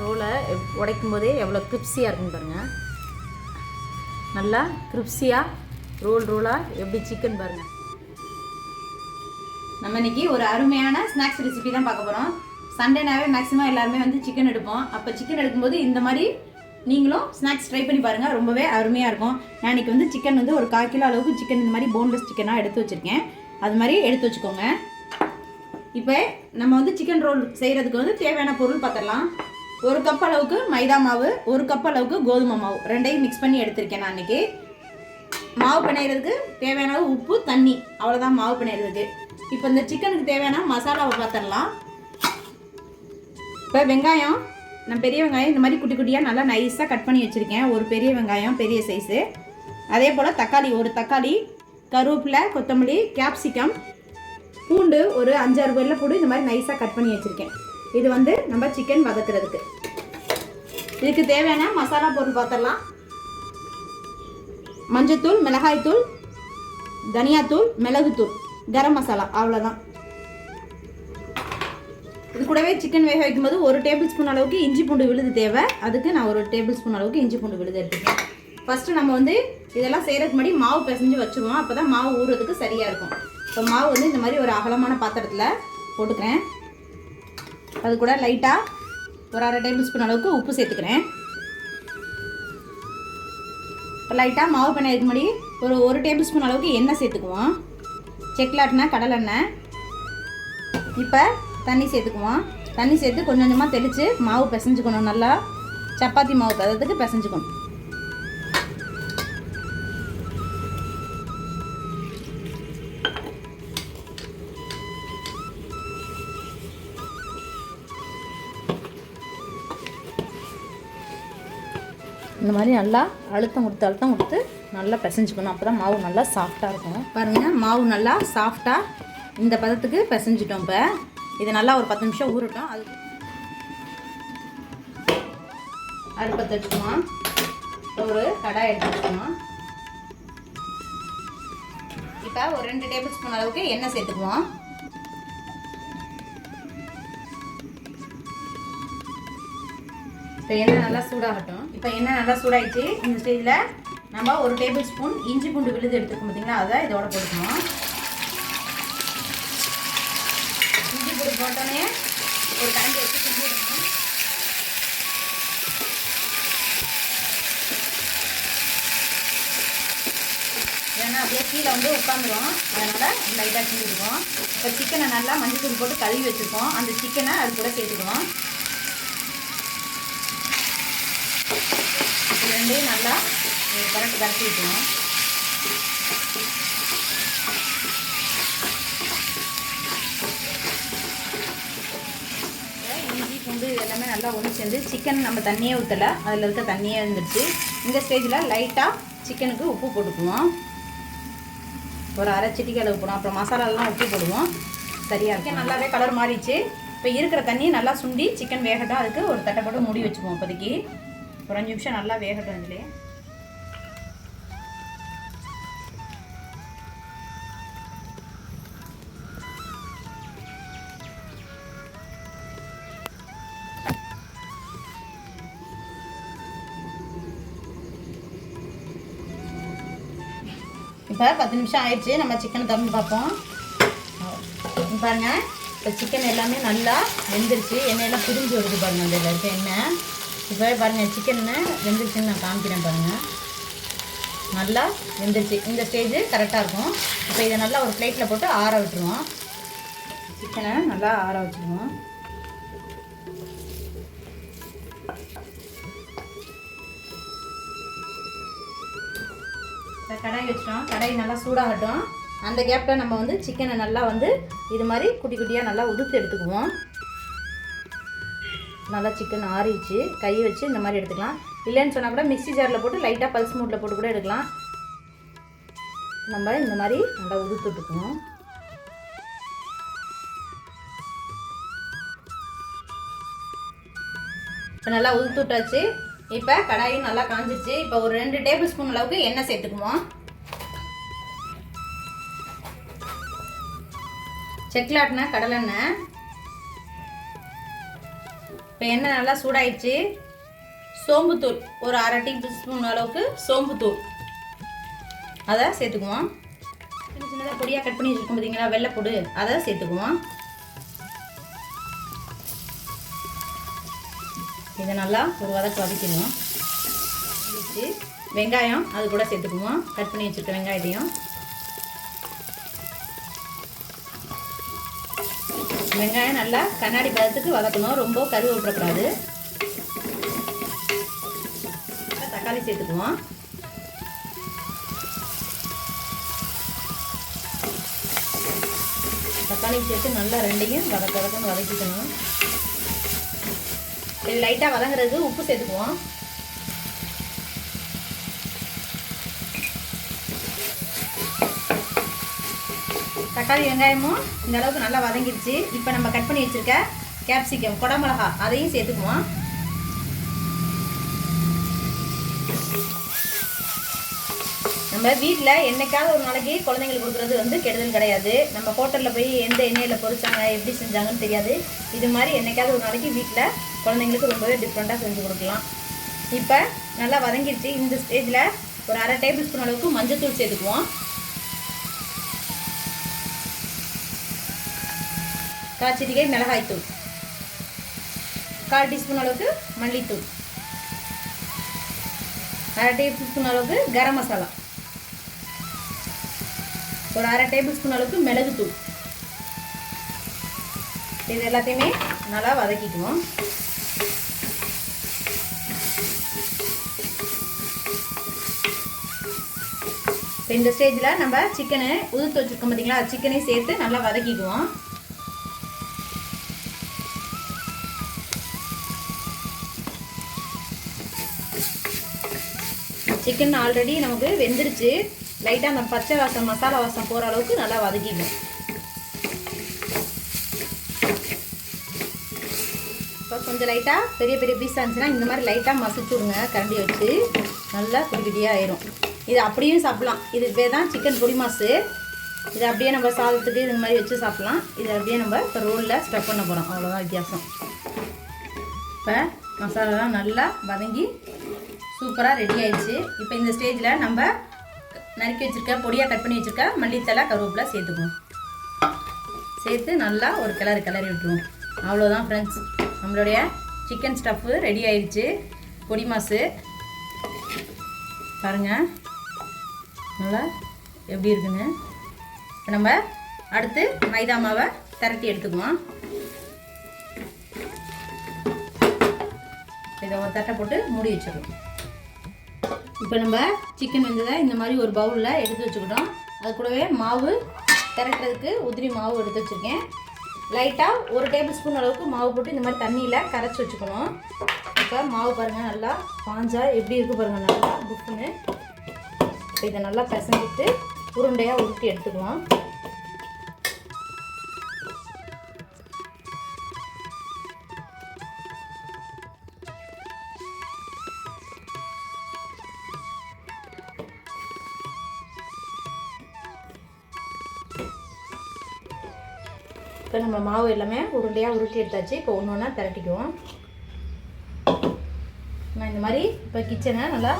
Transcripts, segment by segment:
ரோலை உடைக்கும் போதே எவ்வளோ கிரிப்ஸியாக இருக்கும் பாருங்கள் நல்லா கிரிப்ஸியாக ரோல் ரோலாக எப்படி சிக்கன் பாருங்கள் நம்ம இன்னைக்கு ஒரு அருமையான ஸ்நாக்ஸ் ரெசிபி தான் பார்க்க போகிறோம் சண்டேனாவே மேக்ஸிமம் எல்லாருமே வந்து சிக்கன் எடுப்போம். அப்போ சிக்கன் எடுக்கும்போது இந்த மாதிரி நீங்களும் ஸ்நாக்ஸ் ட்ரை பண்ணி பாருங்கள் ரொம்பவே அருமையாக இருக்கும். நான் இன்னைக்கு வந்து சிக்கன் வந்து ஒரு கால் கிலோ அளவுக்கு சிக்கன் இந்த மாதிரி போன்லெஸ் சிக்கனாக எடுத்து வச்சுருக்கேன். அது மாதிரி எடுத்து வச்சுக்கோங்க. இப்போ நம்ம வந்து சிக்கன் ரோல் செய்கிறதுக்கு வந்து தேவையான பொருள் பார்த்துடலாம். ஒரு கப் அளவுக்கு மைதா மாவு ஒரு கப் அளவுக்கு கோதுமை மாவு. ரெண்டையும் மிக்ஸ் பண்ணி எடுத்திருக்கேன் நான் இன்னைக்கு. மாவு பிணையிறதுக்கு தேவையான அளவு உப்பு தண்ணி. அவ்வளோதான் மாவு பிணையிறதுக்கு. இப்போ இந்த சிக்கனுக்கு தேவையான மசாலாவை பார்த்துடலாம் இப்போ வெங்காயம் நான் பெரிய வெங்காயம் இந்த மாதிரி குட்டி குட்டியாக நல்லா நைஸாக கட் பண்ணி வச்சுருக்கேன். ஒரு பெரிய வெங்காயம் பெரிய சைஸு அதே போல் தக்காளி ஒரு தக்காளி கருவேப்பிலை கொத்தமல்லி கேப்சிகம் பூண்டு ஒரு அஞ்சாறு பேரில் பூண்டு இந்த மாதிரி நைஸாக கட் பண்ணி வச்சுருக்கேன். இது வந்து நம்ம சிக்கன் வதக்குறதுக்கு. இதுக்கு தேவையான மசாலா பொருள் பார்த்துடலாம் மஞ்சத்தூள் மிளகாய்த்தூள் தனியாத்தூள் மிளகுத்தூள் கரம் மசாலா அவ்வளோதான் இது கூடவே சிக்கன் வேக வைக்கும்போது ஒரு டேபிள் ஸ்பூன் அளவுக்கு இஞ்சி பூண்டு விழுது தேவை. அதுக்கு நான் ஒரு டேபிள் ஸ்பூன் அளவுக்கு இஞ்சி பூண்டு விழுது எடுத்துக்கேன் ஃபஸ்ட்டு நம்ம வந்து இதெல்லாம் செய்கிறதுக்கு முன்னாடி மாவு பிசைஞ்சு வச்சுக்குவோம் அப்போ தான் மாவு ஊறுறதுக்கு சரியாக இருக்கும். இப்போ மாவு வந்து இந்த மாதிரி ஒரு அகலமான பாத்திரத்தில் போட்டுக்கிறேன். அது கூட லைட்டாக ஒரு அரை டேபிள் ஸ்பூன் அளவுக்கு உப்பு சேர்த்துக்கிறேன். இப்போ லைட்டாக மாவு பண்ணதுக்கு முன்னாடி ஒரு ஒரு டேபிள் ஸ்பூன் அளவுக்கு எண்ணெய் சேர்த்துக்குவோம். செக்லாட்னா கடலெண்ணெய் இப்போ தண்ணி சேர்த்துக்குவோம். தண்ணி சேர்த்து கொஞ்சம் கொஞ்சமாக தெளித்து மாவு பிசைஞ்சுக்கணும். நல்லா சப்பாத்தி மாவு பதத்துக்கு பிசைஞ்சுக்கணும். இந்த மாதிரி நல்லா அழுத்தம் கொடுத்து அழுத்தம் கொடுத்து நல்லா பிசைஞ்சுக்கணும். அப்போ தான் மாவு நல்லா சாஃப்டாக இருக்கும். பாருங்கள் மாவு நல்லா சாஃப்டாக இந்த பதத்துக்கு பிசைஞ்சிட்டோம் இப்போ. இது நல்லா ஒரு பத்து நிமிஷம் ஊறட்டும். அது அடுப்பத்தை வச்சுக்கலாம் ஒரு கடாய் எடுத்து வச்சுக்குவோம் இப்போ ஒரு ரெண்டு டேபிள் ஸ்பூன் அளவுக்கு எண்ணெய் சேர்த்துக்குவோம். இப்போ எண்ணெய் நல்லா சூடாகட்டும். இப்போ எண்ணெய் நல்லா சூடாயிடுச்சு இந்த ஸ்டேஜில் நம்ம ஒரு டேபிள் ஸ்பூன் இஞ்சி பூண்டு விழுது எடுத்துக்கோம் பார்த்தீங்களா அதை இதோட போட்டுக்கணும். இஞ்சி பூண்டு போட்டோன்னே ஒரு கரண்டி வச்சு செஞ்சுடணும் ஏன்னா அப்படியே கீழே வந்து உட்காந்துரும். அதனால் லைட்டாக செஞ்சுருக்கோம் இப்போ சிக்கனை நல்லா மஞ்சள் தூள் போட்டு கழுவி வச்சுருக்கோம். அந்த சிக்கனை அது கூட சேர்த்துக்கணும் நல்லா கரெக்ட் கரைச்சி இஞ்சி பூண்டு எல்லாமே நல்லா ஒன்று சேர்ந்து சிக்கன் நம்ம தண்ணியே ஊற்றலை அதில் இருக்க தண்ணியே இருந்துருச்சு. இந்த ஸ்டேஜில் லைட்டாக சிக்கனுக்கு உப்பு போட்டுக்குவோம். ஒரு அரை சிட்டிக்கு அளவு போடும் அப்புறம் மசாலாலாம் உப்பு போடுவோம். சரியாக இருக்கும். நல்லாவே கலர் மாறிடுச்சு. இப்போ இருக்கிற தண்ணி நல்லா சுண்டி சிக்கன் வேகட்டும். அதுக்கு ஒரு தட்டை போட்டு மூடி வச்சுக்குவோம் இப்போதைக்கு. ஒரு அஞ்சு நிமிஷம் நல்லா வேகட்டும் இதுலேயே இப்போ பத்து நிமிஷம் ஆயிடுச்சு. நம்ம சிக்கனை திறந்து பார்ப்போம். பாருங்க. இப்போ சிக்கன் எல்லாமே நல்லா வெந்துருச்சு. எண்ணெயெல்லாம் பிரிஞ்சு வருது பாருங்க அந்த இருக்க எண்ணெய். இப்போ பாருங்கள் சிக்கன் வெந்துருச்சுன்னு நான் காமிக்கிறேன் பாருங்கள் நல்லா வெந்துருச்சு. இந்த ஸ்டேஜ் கரெக்டாக இருக்கும். இப்போ இதை நல்லா ஒரு பிளேட்டில் போட்டு ஆற விட்டுருவோம். சிக்கனை நல்லா ஆற வச்சுருவோம் இப்போ கடாய் வச்சிட்டோம். கடாய் நல்லா சூடாகட்டும். அந்த கேப்பில் நம்ம வந்து சிக்கனை நல்லா வந்து இது மாதிரி குட்டி குட்டியாக நல்லா உதுத்து எடுத்துக்குவோம். நல்லா சிக்கன் ஆறிச்சு கை வச்சு இந்த மாதிரி எடுத்துக்கலாம். இல்லைன்னு சொன்னால் கூட மிக்சி ஜாரில் போட்டு லைட்டாக பல்ஸ் மூட்டில் போட்டு கூட எடுக்கலாம். நம்ம இந்த மாதிரி நல்லா உதுத்துட்டுக்கணும் இப்போ நல்லா உதுத்து விட்டாச்சு. இப்போ கடாயும் நல்லா காஞ்சிச்சு இப்போ ஒரு ரெண்டு டேபிள் ஸ்பூன் அளவுக்கு எண்ணெய் சேர்த்துக்குவோம். செக்லாட்னா கடலெண்ணெய். இப்போ எண்ணெய் நல்லா சூடாயிடுச்சு. சோம்புத்தூள் ஒரு அரை டீஸ்பூன் அளவுக்கு சோம்புத்தூள். அதை சேர்த்துக்குவோம். சின்ன சின்னதாக பொடியாக கட் பண்ணி வச்சுருக்கோம் பார்த்தீங்களா? வெள்ளைப்பூடு அதை சேர்த்துக்குவோம். இதை நல்லா ஒரு வதக்கு வதக்கிடுவோம் வெங்காயம் அது கூட சேர்த்துக்குவோம். கட் பண்ணி வச்சுருக்க வெங்காயத்தையும். வெங்காயம் நல்லா கண்ணாடி பதத்துக்கு வதக்கணும். ரொம்ப கருவு விட்டுறக்கூடாது. தக்காளி சேர்த்துக்குவோம். தக்காளி சேர்த்து நல்லா ரெண்டையும் வதக்க வதக்கன்னு வதக்கிக்கணும். லைட்டாக வதங்குறதுக்கு உப்பு சேர்த்துக்குவோம். தக்காளி வெங்காயமும் இந்த அளவுக்கு நல்லா வதங்கிடுச்சு. இப்போ நம்ம கட் பண்ணி வச்சுருக்க கேப்சிகம் குடமிளகா அதையும் சேர்த்துக்குவோம். நம்ம வீட்டில் என்னைக்காவது ஒரு நாளைக்கு குழந்தைங்களுக்கு கொடுக்குறது வந்து கெடுதல் கிடையாது. நம்ம ஹோட்டலில் போய் எந்த எண்ணெயில் பொறிச்சாங்க எப்படி செஞ்சாங்கன்னு தெரியாது. இது மாதிரி என்னைக்காவது ஒரு நாளைக்கு வீட்டில் குழந்தைங்களுக்கு ரொம்பவே டிஃப்ரெண்ட்டாக செஞ்சு கொடுக்கலாம். இப்போ நல்லா வதங்கிடுச்சு. இந்த ஸ்டேஜில் ஒரு அரை டேபிள் ஸ்பூன் அளவுக்கு மஞ்சத்தூள் சேர்த்துக்குவோம். காய்ச்சிட்டிகை மிளகாய்த்தூள் கால் டீஸ்பூன் அளவுக்கு மல்லித்தூள் அரை டேபிள் ஸ்பூன் அளவுக்கு கரம் மசாலா ஒரு அரை டேபிள் ஸ்பூன் அளவுக்கு மிளகுத்தூள் இது எல்லாத்தையுமே நல்லா வதக்கிக்குவோம் இப்போ இந்த ஸ்டேஜில் நம்ம சிக்கனை உதுத்து வச்சுருக்கோம் பார்த்தீங்களா சிக்கனையும் சேர்த்து நல்லா வதக்கிக்குவோம் சிக்கன் ஆல்ரெடி நமக்கு வெந்துருச்சு. லைட்டாக அந்த பச்சை வாசம் மசாலா வாசம் போகிற அளவுக்கு நல்லா வதக்கிடும் இப்போ கொஞ்சம் லைட்டாக பெரிய பெரிய பீஸாக இருந்துச்சுன்னா இந்த மாதிரி லைட்டாக மசிச்சு விடுங்க. கரண்டி வச்சு நல்லா குடிக்குடியாக ஆயிரும். இது அப்படியும் சாப்பிட்லாம். இது பேர் தான் சிக்கன் பொடி மாசு. இது அப்படியே நம்ம சாதத்துக்கு இது மாதிரி வச்சு சாப்பிட்லாம். இது அப்படியே நம்ம இப்போ ரோலில் ஸ்டப் பண்ண போகிறோம் அவ்வளோதான் வித்தியாசம். இப்போ மசாலாலாம் நல்லா வதங்கி சூப்பராக ரெடி ஆயிடுச்சு. இப்போ இந்த ஸ்டேஜில் நம்ம நறுக்கி வச்சுருக்க பொடியாக கட் பண்ணி வச்சுருக்க மல்லித்தலை கருவேப்பிலை சேர்த்துக்குவோம். சேர்த்து நல்லா ஒரு கிளறு கிளறி விட்டுருவோம். அவ்வளோதான் ஃப்ரெண்ட்ஸ் நம்மளுடைய சிக்கன் ஸ்டஃப்பு ரெடி ஆயிடுச்சு. பொடி மாசு. பாருங்கள் நல்லா எப்படி இருக்குங்க இப்போ நம்ம அடுத்து மைதா மாவை திரட்டி எடுத்துக்குவோம். இதை ஒரு தட்டை போட்டு மூடி வச்சிடலாம் இப்போ நம்ம சிக்கன் வெந்ததை இந்த மாதிரி ஒரு பவுலில் எடுத்து வச்சுக்கிட்டோம். அது கூடவே மாவு திரட்டுறதுக்கு உதிரி மாவு எடுத்து வச்சுருக்கேன். லைட்டாக ஒரு டேபிள் ஸ்பூன் அளவுக்கு மாவு போட்டு இந்த மாதிரி தண்ணியில் கரைச்சி வச்சுக்கணும். இப்போ மாவு பாருங்கள் நல்லா பாஞ்சா எப்படி இருக்குது பாருங்கள் நல்லா புக்குன்னு இதை நல்லா பிசைஞ்சிட்டு உருண்டையாக உருட்டி எடுத்துக்கலாம். இப்போ நம்ம மாவு எல்லாமே உருண்டையாக உருட்டி எடுத்தாச்சு. இப்போ ஒன்று ஒன்றா திரட்டிக்குவோம் நான் இந்த மாதிரி இப்போ கிச்சனை நல்லா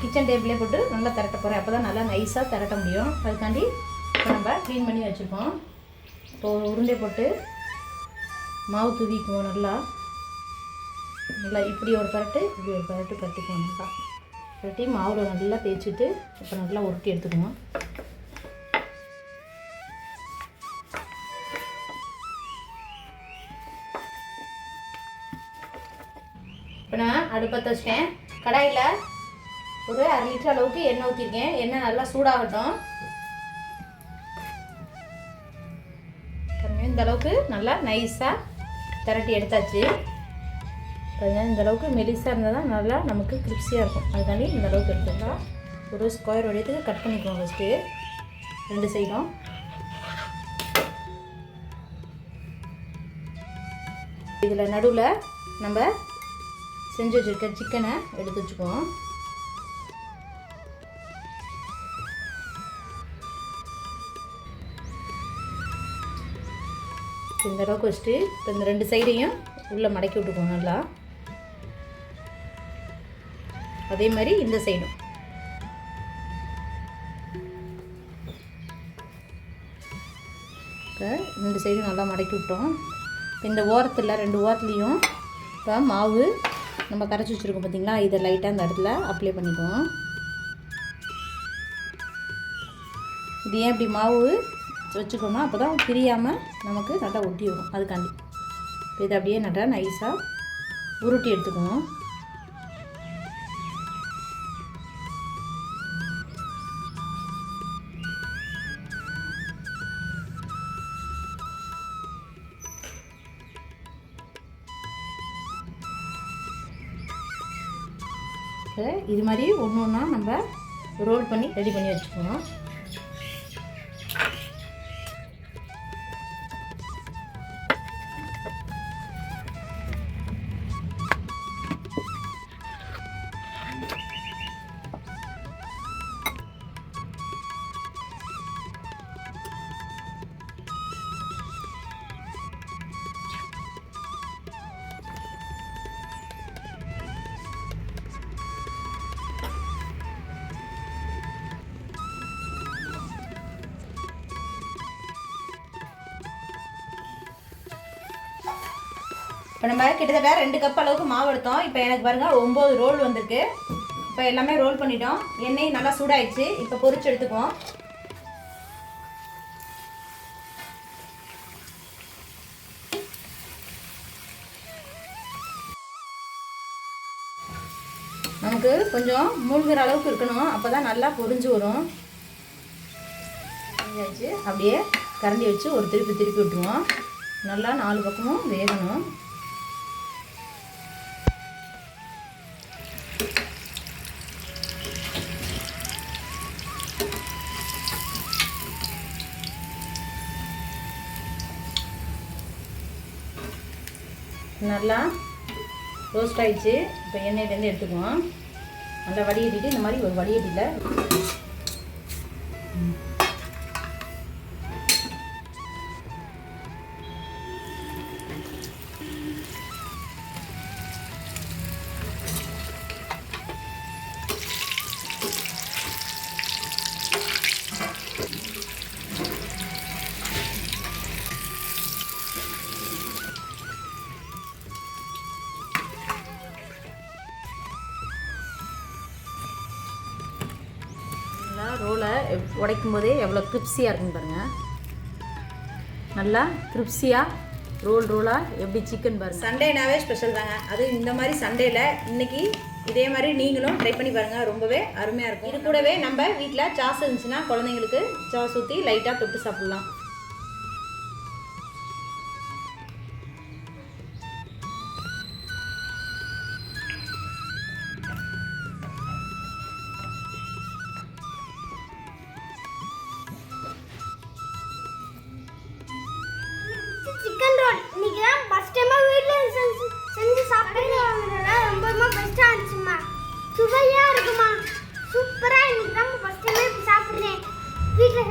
கிச்சன் டேபிளே போட்டு நல்லா திரட்ட போகிறேன் அப்போ தான் நல்லா நைஸாக திரட்ட முடியும். அதுக்காண்டி இப்போ நம்ம க்ளீன் பண்ணி வச்சுருக்கோம். இப்போ ஒரு உருண்டை போட்டு மாவு தூவிக்குவோம் நல்லா. நல்லா இப்படி ஒரு பரட்டு இப்படி ஒரு பரட்டு கட்டிக்குவோம் நல்லா. கட்டி மாவில் நல்லா தேய்ச்சிட்டு இப்போ நல்லா உருட்டி எடுத்துக்குவோம். அடுப்பை நான் வச்சிட்டேன். கடாயில் ஒரு அரை லிட்டர் அளவுக்கு எண்ணெய் ஊற்றிருக்கேன் எண்ணெய் நல்லா சூடாகட்டும். பாருங்க, இந்த அளவுக்கு நல்லா நைஸாக திரட்டி எடுத்தாச்சு. கொஞ்சம் இந்த அளவுக்கு மெலிசாக இருந்தால் தான் நல்லா நமக்கு கிரிப்ஸியாக இருக்கும். அதுக்காண்டி இந்த அளவுக்கு எடுத்துக்கலாம் ஒரு ஸ்கொயர் வடிவத்துக்கு கட் பண்ணிக்குவோம் ஃபஸ்ட்டு ரெண்டு சைடும் இதில் நடுவில் நம்ம செஞ்சு வச்சுருக்க சிக்கனை எடுத்து வச்சுக்குவோம். இந்த அளவுக்கு வச்சுட்டு இப்போ இந்த ரெண்டு சைடையும் உள்ளே மடக்கி விட்டுக்குவோம் நல்லா. அதே மாதிரி இந்த சைடும். இப்போ ரெண்டு சைடும் நல்லா மடக்கி விட்டோம். இந்த ஓரத்தில் ரெண்டு ஓரத்துலேயும் இப்போ மாவு நம்ம கரைச்சி வச்சுருக்கோம் பார்த்திங்களா இதை லைட்டாக அந்த இடத்துல அப்ளை பண்ணிக்குவோம். இது ஏன் இப்படி மாவு வச்சுக்கணும் அப்போ தான் பிரியாமல் நமக்கு நல்லா ஒட்டி வரும். அதுக்காண்டி. இதை அப்படியே நல்லா நைஸாக உருட்டி எடுத்துக்குவோம். இது மாதிரி ஒன்று ஒன்றா நம்ம ரோல் பண்ணி ரெடி பண்ணி வச்சுக்கணும். இப்போ நம்ம கிட்டத்தட்ட ரெண்டு கப் அளவுக்கு மாவு எடுத்தோம். இப்போ எனக்கு பாருங்க ஒம்பது ரோல் வந்திருக்கு. இப்போ எல்லாமே ரோல் பண்ணிட்டோம். எண்ணெய் நல்லா சூடாயிடுச்சு. இப்போ பொரிச்சு எடுத்துக்குவோம். நமக்கு கொஞ்சம் மூழ்கிற அளவுக்கு இருக்கணும். அப்போ தான் நல்லா பொரிஞ்சு வரும். அப்படியே கரண்டி வச்சு ஒரு திருப்பி திருப்பி விட்டுருவோம். நல்லா நாலு பக்கமும் வேகணும். நல்லா ரோஸ்ட் ஆயிடுச்சு. இப்போ எண்ணெயிலேருந்து எடுத்துக்குவோம். நல்லா வடிகட்டிட்டு இந்த மாதிரி ஒரு வடிகட்டியில் உடைக்கும் போதே எவ்வளோ கிரிப்ஸியாக இருக்குன்னு பாருங்கள் நல்லா கிரிப்ஸியாக ரோல் ரோலாக எப்படி சிக்கன் பாருங்க. சண்டேனாவே ஸ்பெஷல் தாங்க. அது இந்த மாதிரி சண்டேல இன்னைக்கு இதே மாதிரி நீங்களும் ட்ரை பண்ணி பாருங்கள் ரொம்பவே அருமையாக இருக்கும். இது கூடவே நம்ம வீட்டில் சாஸ் இருந்துச்சுன்னா குழந்தைங்களுக்கு சாஸ் ஊற்றி லைட்டாக தொட்டு சாப்பிட்லாம். சுவையா இருக்குமா? சூப்பரா இன்னைக்கு தான் ஃபர்ஸ்ட் டைம் சாப்பிடுறேன்? வீட்ல